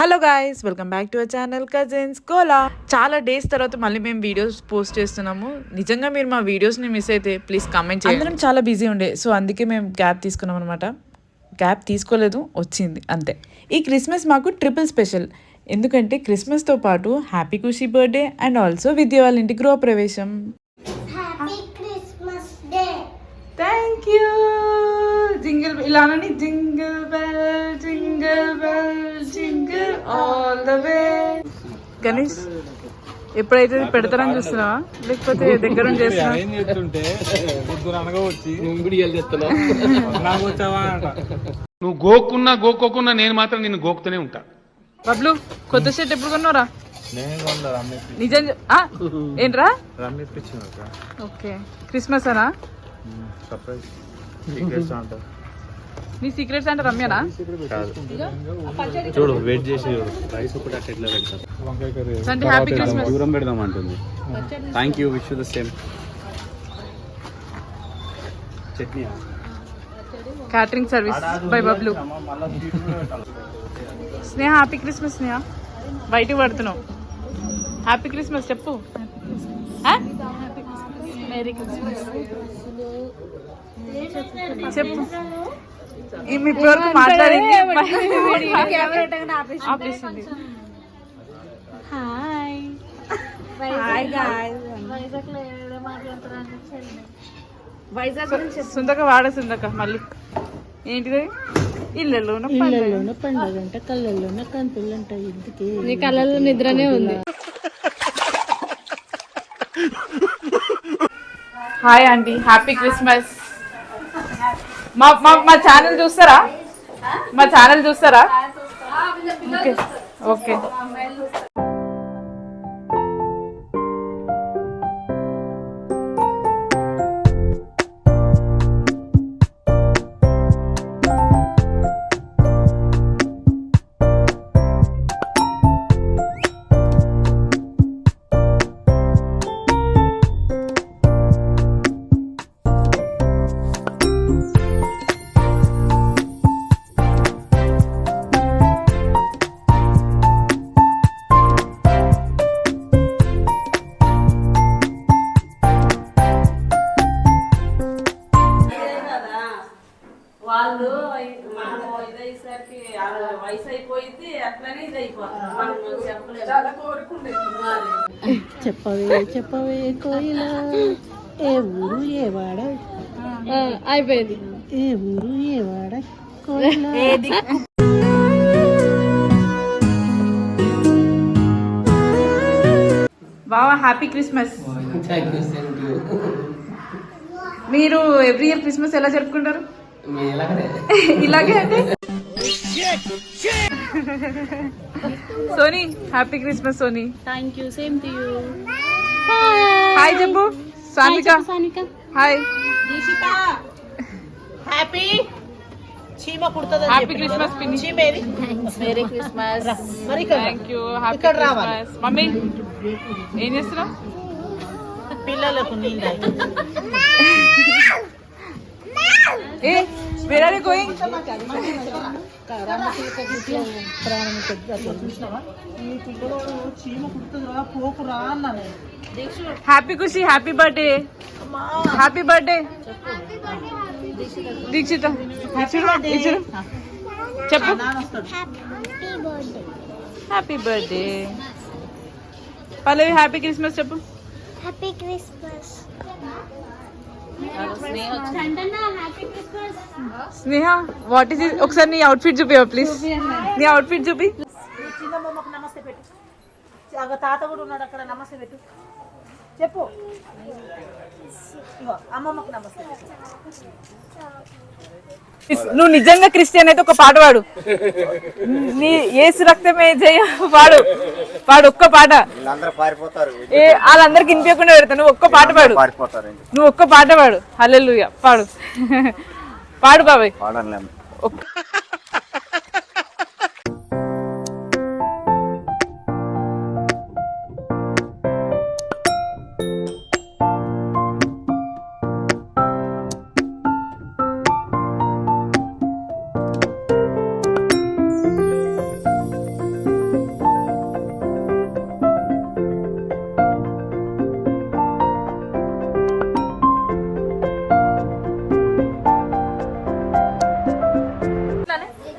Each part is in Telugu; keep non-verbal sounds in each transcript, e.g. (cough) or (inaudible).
Hello guys welcome back to our channel cousins Kola చాలా డేస్ తర్వాత మళ్ళీ మేము వీడియోస్ పోస్ట్ చేస్తున్నాము. నిజంగా మీరు మా వీడియోస్ని మిస్ అయితే ప్లీజ్ కమెంట్ చేయండి. అందరం చాలా బిజీ ఉండే సో అందుకే మేము గ్యాప్ తీసుకున్నాం అనమాట గ్యాప్ తీసుకోలేదు వచ్చింది అంతే. ఈ క్రిస్మస్ మాకు ట్రిపుల్ స్పెషల్ ఎందుకంటే క్రిస్మస్తో పాటు happy Khushi birthday and also Vidya వాళ్ళ ఇంటి గృహ ప్రవేశం happy Christmas day thank you jingle ఇలానని jingle bell jingle bell jingle all the way Ganesh ఎప్పుడైతే పెడతారని చూస్తున్నావా? లేకపోతే దగ్గర చేస్తున్నా ఏం చేస్తుంటే పొద్దున అనగా వచ్చి నాకు వచ్చావా అంట. నువ్వు గోక్కున్నా గోక్కోకున్నా నేను మాత్రం నిన్ను గోకుతూనే ఉంటా. బబ్లు కొత్త షర్ట్ ఎప్పుడు కొన్నారా నేను నిజం ఏంట్రా? ఓకే. క్రిస్మస్ అనా సర్ప్రైజ్. సీక్రెట్స్ అంట. నీ సీక్రెట్స్ అంటే రమ్యనా? చూడు వెయిట్ చేసి చూడు. రైస్ ఒకటి అట్లా ఎట్లా పెడతాం హ్యాపీ క్రిస్మస్ దూరం పెడదాం అంటుంది. Thank you wish the same chutney catering service by Bablu Sneha happy Christmas Sneha. బయటికి పడుతున్నావు. హ్యాపీ క్రిస్మస్ చెప్పు? చెప్పు. ఈమె ఇప్పటివరకు మాట్లాడింది ఆపేసింది. హాయ్ సుందక వాడ సుందక మళ్ళీ. ఏంటిది? ఇళ్ళలోన పండగ. పండుగంట కళ్ళల్లోన కంతులంట ఇంటికి. నీ కళ్ళలో నిద్రనే ఉంది. హాయ్ ఆంటీ హ్యాపీ క్రిస్మస్ మా మా మా ఛానల్ చూస్తారా? మా ఛానల్ చూస్తారా? ఓకే ఓకే చెప్పవే చెప్పవే కోయిల. ఏ ఊరు ఏ వాడ? ఆ, అయిపోయింది. ఏ ఊరు ఏ వాడ? కోయిల. బావా హ్యాపీ క్రిస్మస్. మీరు ఎవ్రీ ఇయర్ క్రిస్మస్ ఎలా జరుపుకుంటారు? (laughs) ఇలాగే అంటే Soni happy Christmas Soni. Thank you same to you hi చెప్పు సానిక సానిక హాయ్ హ్యాపీ చీమ కుడుతుంది హ్యాపీ క్రిస్మస్ పిన్ని. చీమేది మేరీ క్రిస్మస్ మరి thank you happy. Christmas mummy ఏం చేస్తున్నావు? పిల్లలకు నీళ్ళు (laughs) ఏ వేర్ ఆర్ గోయింగ్ చూసినావా ఈ పిల్లలు చీమ కుడుతుందిరా పోకురా అన్నాను happy Khushi happy birthday happy birthday Dikshita ఇచ్చుడు ఇచ్చుడు చెప్పు happy birthday Pallavi happy Christmas చెప్పు happy Christmas Sneha what is ఒకసారి నీ అవుట్ఫిట్ చూపి ప్లీజ్ నీ అవుట్ఫిట్ చూపి. చిన్న బొమ్మకు నమస్తే పెట్టు. తాత కూడా ఉన్నాడు అక్కడ నమస్తే పెట్టు. చెప్పు. అమ్మమ్మకు నమస్తే నువ్వు నిజంగా క్రిస్టియన్ అయితే ఒక పాట పాడు. నీ ఏసు రక్తమే జయ పాడు. పాడు ఒక్క పాట. ఏ వాళ్ళందరికి వినిపించకుండా పెడతా. నువ్వు ఒక్క పాట పాడు. పారిపోతారు నువ్వు ఒక్క పాట పాడు. హల్లెలూయా. పాడు. (laughs) పాడు బాబాయ్. పాడలేము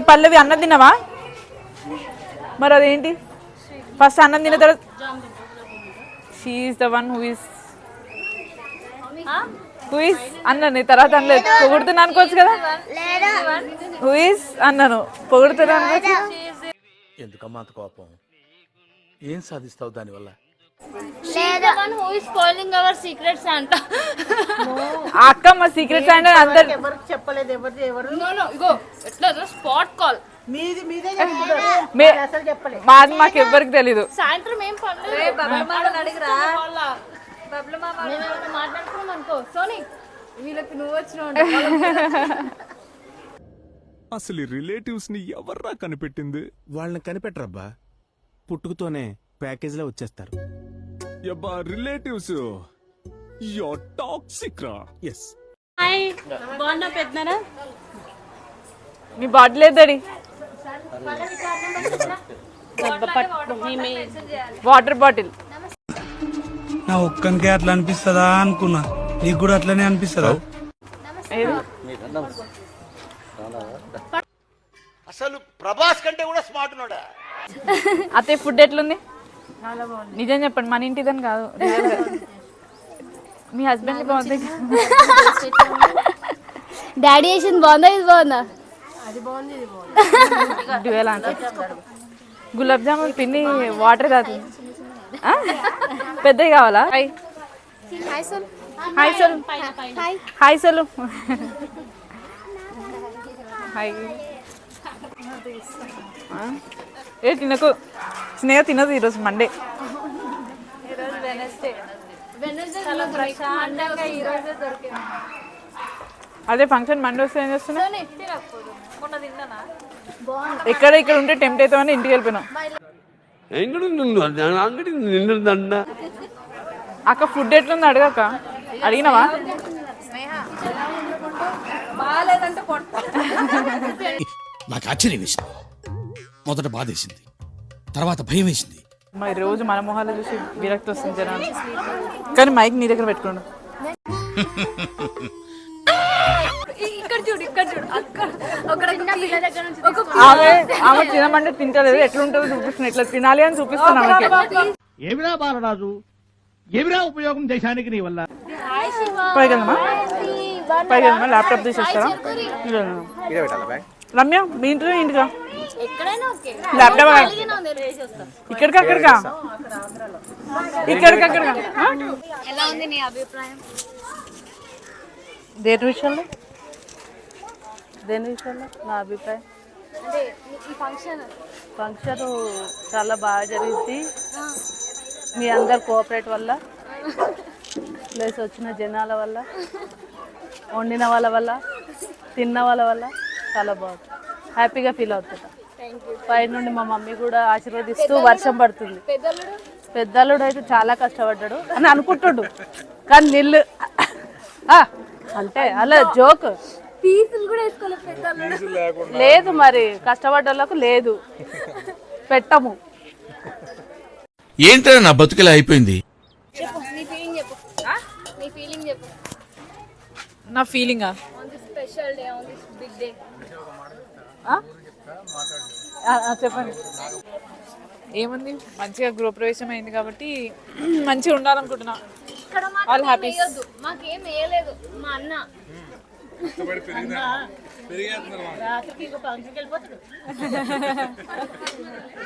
ఒక్క పల్లవి అన్నం తినవా? మరి అదేంటి? ఫస్ట్ అన్నం తిన్న తర్వాత she's the one who is who is అన్నాను తర్వాత అనలేదు పొగుడుతున్నా అనుకోవచ్చు కదా? హూ ఇస్ అన్నాను. పొగుడుతున్నా అనుకోవచ్చు ఎందుకమ్మా అంత కోపం? ఏం సాధిస్తావు దానివల్ల? అక్క మా సీక్రెట్స్ అంటే అందరు ఎవరికి చెప్పలేదు ఎవరు? నో ఇగో ఎట్లా స్పాట్ కాల్ మీది మీదే అసలు చెప్పలేదు మాది మాకు ఎవ్వరికి తెలీదు. సాయంత్రం ఏం పనులు? మాట్లాడుకున్నాం అనుకో. సోనీ వీళ్ళకి నువ్వు వచ్చినావు (laughs) అసలు రిలేటివ్స్ని ఎవర్రా కనిపెట్టింది? వాళ్ళని కనిపెట్టరబ్బా. పుట్టుకతోనే ప్యాకేజ్లో వచ్చేస్తారు. యబ్బా రిలేటివ్స్ యో టాక్సిక్ రా. ఎస్. హాయ్. బాగున్నా పెద్దనా? మీ బాటిల్ ఏదడి వాటర్ బాటిల్. నా ఒక్కనికే అట్లా అనిపిస్తుందా అనుకున్నా. నీకు కూడా అట్లనే అనిపిస్తుందా? ఏది? అతే ఫుడ్ ఎట్లుంది? నిజం చెప్పండి మన ఇంటిదని కాదు. మీ హస్బెండ్ బాగుంది. డాడీ వేసింది బాగుందా ఇది బాగుందా? డ్యూయల్ ఆన్సర్ గులాబ్ జామున్ పిన్ని వాటర్ ఆ? పెద్దవి కావాలా? హాయ్. హాయ్ సోల్ హాయ్ సోలు హాయ్? ఏ తినకు. స్నేహ తినదు ఈరోజు మండే అదే ఫంక్షన్ మండే వస్తే ఏం చేస్తున్నా ఎక్కడ ఇక్కడ ఉంటే టెంప్ట్ అవుతామని ఇంటికి వెళ్ళిపోయినాం అక్క ఫుడ్ ఎట్లుంది అడగక్క. అడిగినావా? నాకు ఆశ్చర్యం వేసింది. మొదట బాధేసింది. తర్వాత భయం వేసింది. మరి రోజు మన మొహాలు చూసి విరక్తి వస్తుంది జనాలు. కానీ మైక్ నీ దగ్గర పెట్టుకోండి. ఇక్కడ చూడు ఇక్కడ చూడు. అక్కడ ఒక పిల్ల దగ్గర నుంచి ఒక ఆమె ఆమె తినమంటే తింటలేదు. ఎట్లుంటుందో చూపిస్తున్నా ఇట్లా తినాలి అని చూపిస్తున్నా ఆమెకి. ఏమిరా బాలరాజు? ఏమిరా ఉపయోగం దేశానికి నీ వల్ల? పైకి వెళ్దామా ల్యాప్టాప్ తీసేస్తారా? రమ్య మీ ఇంట్లో ఇంటికా ఇక్కడికి అక్కడికా? ఇక్కడికి అక్కడికా? ఎలా ఉంది నీ అభిప్రాయం? దేని విషయంలో? దేని విషయంలో? నా అభిప్రాయం? అంటే ఈ ఫంక్షన్ ఫంక్షన్ చాలా బాగా జరిగింది. మీ అందరు కోఆపరేట్ వల్ల ప్లస్ వచ్చిన జనాల వల్ల వండిన వాళ్ళ వల్ల తిన్న వాళ్ళ వల్ల చాలా బాగుంది. హ్యాపీగా ఫీల్ అవుతుంటా పై నుండి మా మమ్మీ కూడా ఆశీర్వదిస్తూ వర్షం పడుతుంది. పెద్దలుడు అయితే చాలా కష్టపడ్డాడు అని అనుకుంటుడు. కానీ నిల్లు ఆ, అంటే అలా జోక్. లేదు మరి కష్టపడ్డ వాళ్ళకు లేదు. పెట్టము. ఏంటో నా బతుకులా అయిపోయింది? చెప్పు నీ ఫీలింగ్ చెప్పు. నీ ఫీలింగ్ చెప్పు. నా ఫీలింగా on this special day on this big day చెప్పండి. ఏముంది? మంచిగా గృహప్రవేశం అయింది కాబట్టి (clears throat) మంచిగా ఉండాలనుకుంటున్నా. happy. వేయొద్దు. మాకేం వేయలేదు. మా అన్న. (laughs)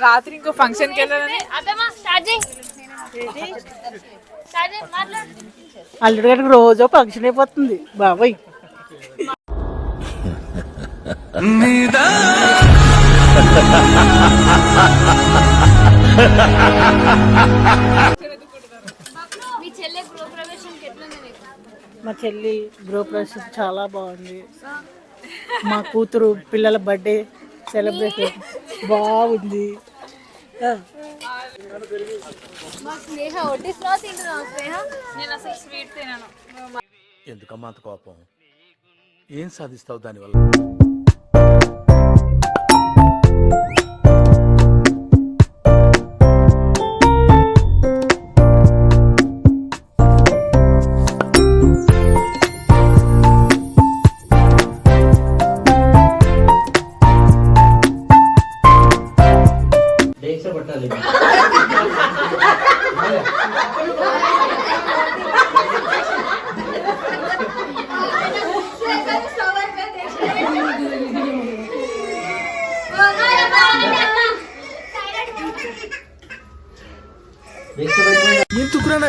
రాత్రి ఇంకో ఫంక్షన్కి వెళ్ళాలని అల్లుడు గారికి రోజు ఫంక్షన్ అయిపోతుంది. బాబాయ్. (laughs) మీ చెల్లె గృహప్రవేశంకి ఎట్లుంది నీకు? మా చెల్లి గృహప్రవేశం చాలా బాగుంది. మా కూతురు పిల్లల బర్త్డే సెలబ్రేషన్ బాగుంది. ఆ, మా స్నేహ వడ్డిస్తున్నావా తింటున్నావా స్నేహ? నేను అసలు స్వీట్ తినాను. ఎందుకమ్మా అంత కోపం? ఏం సాధిస్తావు దానివల్ల?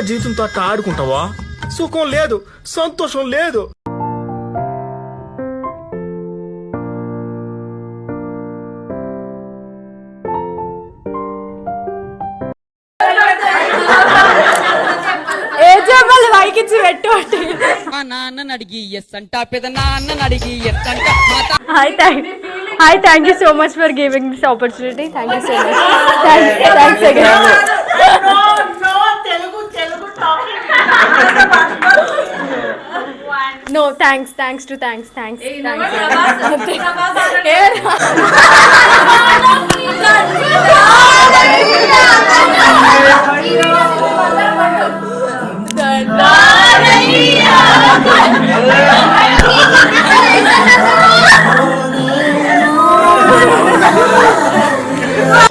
జీవితంతో అట్ట ఆడుకుంటావా? సుఖం లేదు సంతోషం లేదు. పెట్టు మా అడిగి ఎస్ అంట పెద్ద నాన్నని అడిగి ఎస్ అంట మా తా- hi thank hi thank you so much for giving this opportunity thank you so much thanks again thanks thanks to thanks thanks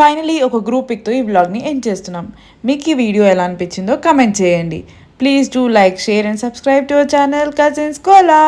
finally ఒక గ్రూప్ పిక్తో ఈ బ్లాగ్ని ఎండ్ చేస్తున్నాం. మీకు ఈ వీడియో ఎలా అనిపించిందో కమెంట్ చేయండి. Please do like share and subscribe to our channel cousins Kola